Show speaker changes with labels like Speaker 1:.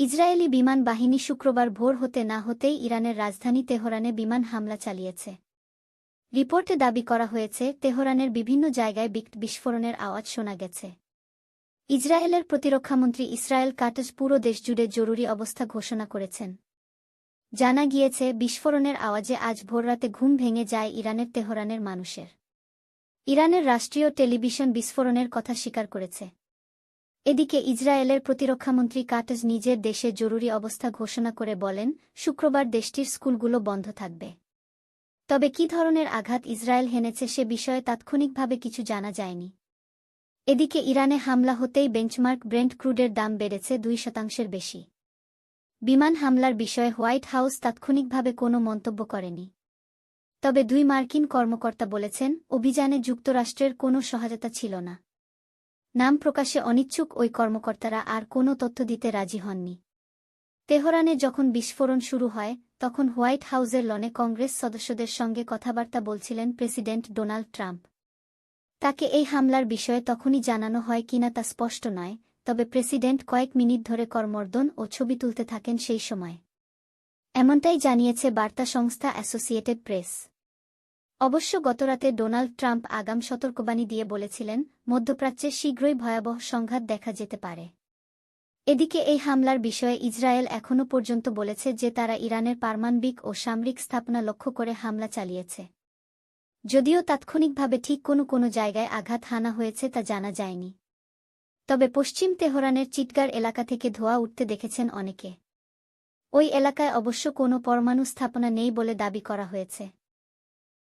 Speaker 1: Israeli বিমান বাহিনী শুক্রবার ভোর হতে না হতেই ইরানের রাজধানী তেহরানে বিমান হামলা চালিয়েছে। রিপোর্টে দাবি করা হয়েছে, তেহরানের বিভিন্ন জায়গায় বিস্ফোরণের আওয়াজ শোনা গেছে। ইসরায়েলের প্রতিরক্ষামন্ত্রী ইসরায়েল কাটজ পুরো দেশজুড়ে জরুরি অবস্থা ঘোষণা করেছেন। জানা গিয়েছে, বিস্ফোরণের আওয়াজে আজ ভোররাতে ঘুম ভেঙে যায় ইরানের তেহরানের মানুষের। ইরানের রাষ্ট্রীয় টেলিভিশন বিস্ফোরণের কথা স্বীকার করেছে। এদিকে ইসরায়েলের প্রতিরক্ষামন্ত্রী কাটজ নিজের দেশে জরুরি অবস্থা ঘোষণা করে বলেন, শুক্রবার দেশটির স্কুলগুলো বন্ধ থাকবে। তবে কি ধরনের আঘাত ইসরায়েল হেনেছে সে বিষয়ে তাৎক্ষণিকভাবে কিছু জানা যায়নি। এদিকে ইরানে হামলা হতেই বেঞ্চমার্ক ব্রেন্ট ক্রুডের দাম বেড়েছে দুই শতাংশের বেশি। বিমান হামলার বিষয়ে হোয়াইট হাউস তাৎক্ষণিকভাবে কোনো মন্তব্য করেনি। তবে দুই মার্কিন কর্মকর্তা বলেছেন, অভিযানে যুক্তরাষ্ট্রের কোনো সহায়তা ছিল না। নাম প্রকাশে অনিচ্ছুক ওই কর্মকর্তারা আর কোনো তথ্য দিতে রাজি হননি। তেহরানে যখন বিস্ফোরণ শুরু হয়, তখন হোয়াইট হাউসের লনে কংগ্রেস সদস্যদের সঙ্গে কথাবার্তা বলছিলেন প্রেসিডেন্ট ডোনাল্ড ট্রাম্প। তাকে এই হামলার বিষয়ে তখনই জানানো হয় কিনা তা স্পষ্ট নয়, তবে প্রেসিডেন্ট কয়েক মিনিট ধরে করমর্দন ও ছবি তুলতে থাকেন সেই সময়। এমনটাই জানিয়েছে বার্তা সংস্থা অ্যাসোসিয়েটেড প্রেস। অবশ্য গতরাতে ডোনাল্ড ট্রাম্প আগাম সতর্কবাণী দিয়ে বলেছিলেন, মধ্যপ্রাচ্যে শীঘ্রই ভয়াবহ সংঘাত দেখা যেতে পারে। এদিকে এই হামলার বিষয়ে ইসরায়েল এখনও পর্যন্ত বলেছে যে তারা ইরানের পারমাণবিক ও সামরিক স্থাপনা লক্ষ্য করে হামলা চালিয়েছে। যদিও তাৎক্ষণিকভাবে ঠিক কোনো কোনো জায়গায় আঘাত হানা হয়েছে তা জানা যায়নি। তবে পশ্চিম তেহরানের চিটগার এলাকা থেকে ধোয়া উঠতে দেখেছেন অনেকে। ওই এলাকায় অবশ্য কোনো পরমাণু স্থাপনা নেই বলে দাবি করা হয়েছে।